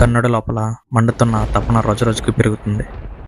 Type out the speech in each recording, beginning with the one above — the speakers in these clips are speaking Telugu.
కన్నడ లోపల మండుతున్న తపన రోజురోజుకి పెరుగుతుంది.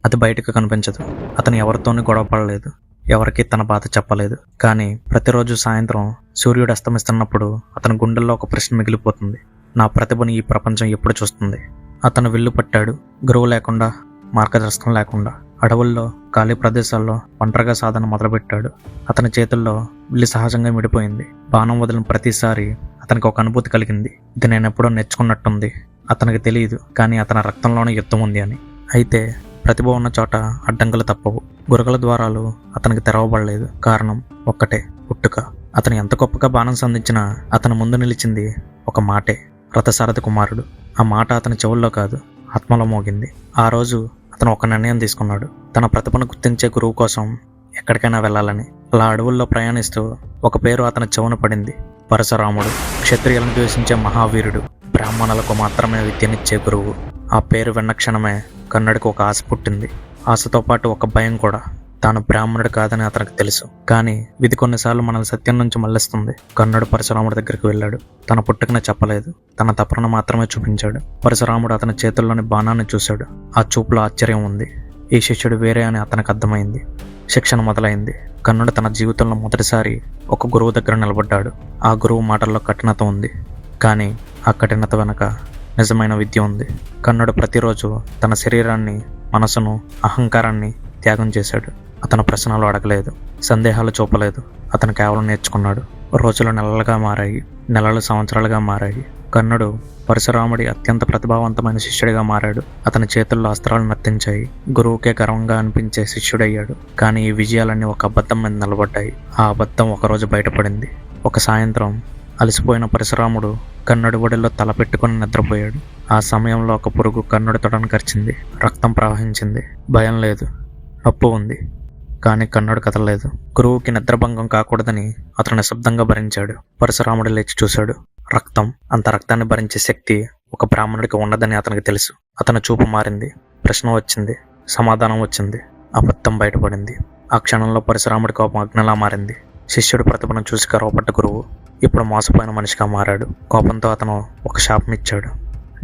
అది బయటకు కనిపించదు. అతను ఎవరితోనూ గొడవపడలేదు ఎవరికి తన బాధ చెప్పలేదు. కానీ ప్రతిరోజు సాయంత్రం సూర్యుడు అస్తమిస్తున్నప్పుడు అతని గుండెల్లో ఒక ప్రశ్న మిగిలిపోతుంది. నా ప్రతిభను ఈ ప్రపంచం ఎప్పుడు చూస్తుంది? అతను విల్లు పట్టాడు. గురువు లేకుండా మార్గదర్శనం లేకుండా అడవుల్లో ఖాళీ ప్రదేశాల్లో ఒంటరిగా సాధన మొదలుపెట్టాడు. అతని చేతుల్లో విల్లి సహజంగా మిడిపోయింది. బాణం వదిలిన ప్రతిసారి అతనికి ఒక అనుభూతి కలిగింది. ఇది నేను ఎప్పుడో నేర్చుకున్నట్టుంది. అతనికి తెలియదు కానీ అతని రక్తంలోనే యుద్ధం ఉంది అని. అయితే ప్రతిభ ఉన్న చోట అడ్డంకులు తప్పవు. గురకల ద్వారాలు అతనికి తెరవబడలేదు. కారణం ఒక్కటే పుట్టుక. అతను ఎంత గొప్పగా బాణం సంధించినా అతని ముందు నిలిచింది ఒక మాటే రథసారథి కుమారుడు. ఆ మాట అతని చెవుల్లో కాదు ఆత్మలో మోగింది. ఆ రోజు అతను ఒక నిర్ణయం తీసుకున్నాడు. తన ప్రతిభను గుర్తించే గురువు కోసం ఎక్కడికైనా వెళ్ళాలని. అలా అడవుల్లో ప్రయాణిస్తూ ఒక పేరు అతని చెవున పడింది. పరశురాముడు క్షత్రియులను ద్వేషించే మహావీరుడు బ్రాహ్మణులకు మాత్రమే విద్యనిచ్చే గురువు. ఆ పేరు విన్న క్షణమే కన్నడికి ఒక ఆశ పుట్టింది. ఆశతో పాటు ఒక భయం కూడా. తాను బ్రాహ్మణుడు కాదని అతనికి తెలుసు. కానీ ఇది కొన్నిసార్లు మనల్ని సత్యం నుంచి మళ్ళిస్తుంది. కన్నడు పరశురాముడి దగ్గరికి వెళ్ళాడు. తన పుట్టుకనే చెప్పలేదు. తన తపనను మాత్రమే చూపించాడు. పరశురాముడు అతని చేతుల్లోని బాణాన్ని చూశాడు. ఆ చూపులో ఆశ్చర్యం ఉంది. ఈ శిష్యుడు వేరే అని అతనికి అర్థమైంది. శిక్షణ మొదలైంది. కన్నుడు తన జీవితంలో మొదటిసారి ఒక గురువు దగ్గర నిలబడ్డాడు. ఆ గురువు మాటల్లో కఠినత ఉంది. కానీ ఆ కఠినత వెనక నిజమైన విద్య ఉంది. కన్నుడు ప్రతిరోజు తన శరీరాన్ని మనసును అహంకారాన్ని త్యాగం చేశాడు. అతను ప్రశ్నలు అడగలేదు. సందేహాలు చూపలేదు. అతను కేవలం నేర్చుకున్నాడు. రోజులు నెలలుగా మారాయి. నెలలు సంవత్సరాలుగా మారాయి. కన్నుడు పరశురాముడి అత్యంత ప్రతిభావంతమైన శిష్యుడిగా మారాడు. అతని చేతుల్లో అస్త్రాలు నర్తించాయి. గురువుకే గర్వంగా అనిపించే శిష్యుడయ్యాడు. కానీ ఈ విజయాలన్నీ ఒక అబద్ధం మీద నిలబడ్డాయి. ఆ అబద్ధం ఒకరోజు బయటపడింది. ఒక సాయంత్రం అలసిపోయిన పరశురాముడు కన్నుడి ఒడిలో తల పెట్టుకుని నిద్రపోయాడు. ఆ సమయంలో ఒక పురుగు కన్నుడి తొడను కరిచింది. రక్తం ప్రవహించింది. భయం లేదు. నొప్పు ఉంది. కానీ కన్నుడు కదలలేదు. గురువుకి నిద్రభంగం కాకూడదని అతను నిశ్శబ్దంగా భరించాడు. పరశురాముడు లేచి చూశాడు. రక్తం అంత రక్తాన్ని భరించే శక్తి ఒక బ్రాహ్మణుడికి ఉన్నదని అతనికి తెలుసు. అతని చూపు మారింది ప్రశ్న వచ్చింది సమాధానం వచ్చింది అబద్ధం బయటపడింది. ఆ క్షణంలో పరశురాముడి కోపం అగ్నిలా మారింది. శిష్యుడి ప్రతిభను చూసి కరవపడ్డ గురువు ఇప్పుడు మోసపోయిన మనిషిగా మారాడు. కోపంతో అతను ఒక శాపం ఇచ్చాడు.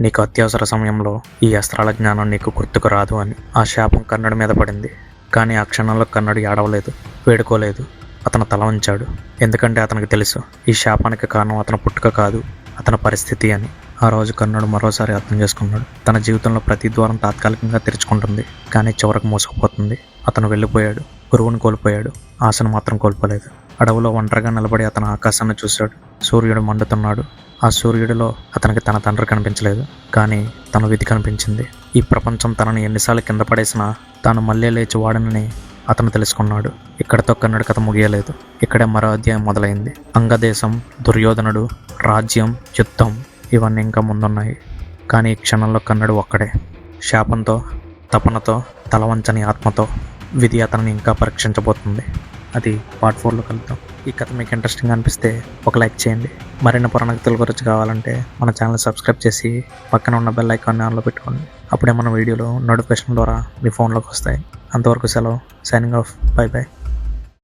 నీకు అత్యవసర సమయంలో ఈ అస్త్రాల జ్ఞానం నీకు గుర్తుకు రాదు అని ఆ శాపం కన్నుడి మీద పడింది. కానీ ఆ క్షణంలో కన్నుడు ఏడవలేదు వేడుకోలేదు. అతను తల ఉంచాడు ఎందుకంటే అతనికి తెలుసు ఈ శాపానికి కారణం అతని పుట్టుక కాదు అతని పరిస్థితి అని. ఆ రోజు కర్ణుడు మరోసారి అర్థం చేసుకున్నాడు. తన జీవితంలో ప్రతి ద్వారం తాత్కాలికంగా తెరుచుకుంటుంది కానీ చివరకు మూసుకుపోతుంది అతను వెళ్ళిపోయాడు గురువుని కోల్పోయాడు ఆశను మాత్రం కోల్పోలేదు. అడవులో ఒంటరిగా నిలబడి అతను ఆకాశాన్ని చూశాడు. సూర్యుడు మండుతున్నాడు. ఆ సూర్యుడిలో అతనికి తన తండ్రి కనిపించలేదు కానీ తన విధి కనిపించింది. ఈ ప్రపంచం తనని ఎన్నిసార్లు కింద పడేసినా తాను మళ్ళీ లేచి వాడనని అతను తెలుసుకున్నాడు. ఇక్కడతో కన్నడ కథ ముగియలేదు. ఇక్కడే మరో అధ్యాయం మొదలైంది. అంగదేశం దుర్యోధనుడు రాజ్యం యుద్ధం ఇవన్నీ ఇంకా ముందున్నాయి. కానీ ఈ క్షణంలో కన్నడు ఒక్కడే. శాపంతో తపనతో తలవంచని ఆత్మతో విధి అతనిని ఇంకా పరీక్షించబోతుంది. అది పార్ట్ ఫోర్లో కలుద్దాం. ఈ కథ మీకు ఇంట్రెస్టింగ్ అనిపిస్తే ఒక లైక్ చేయండి. మరిన్ని పురాణకథల గురించి కావాలంటే మన ఛానల్ సబ్స్క్రైబ్ చేసి పక్కన ఉన్న బెల్ ఐకాన్ని ఆన్లో పెట్టుకోండి. అప్పుడే మన వీడియోలు నోటిఫికేషన్ ద్వారా మీ ఫోన్లోకి వస్తాయి. అంతవరకు సెలవు. Signing off by by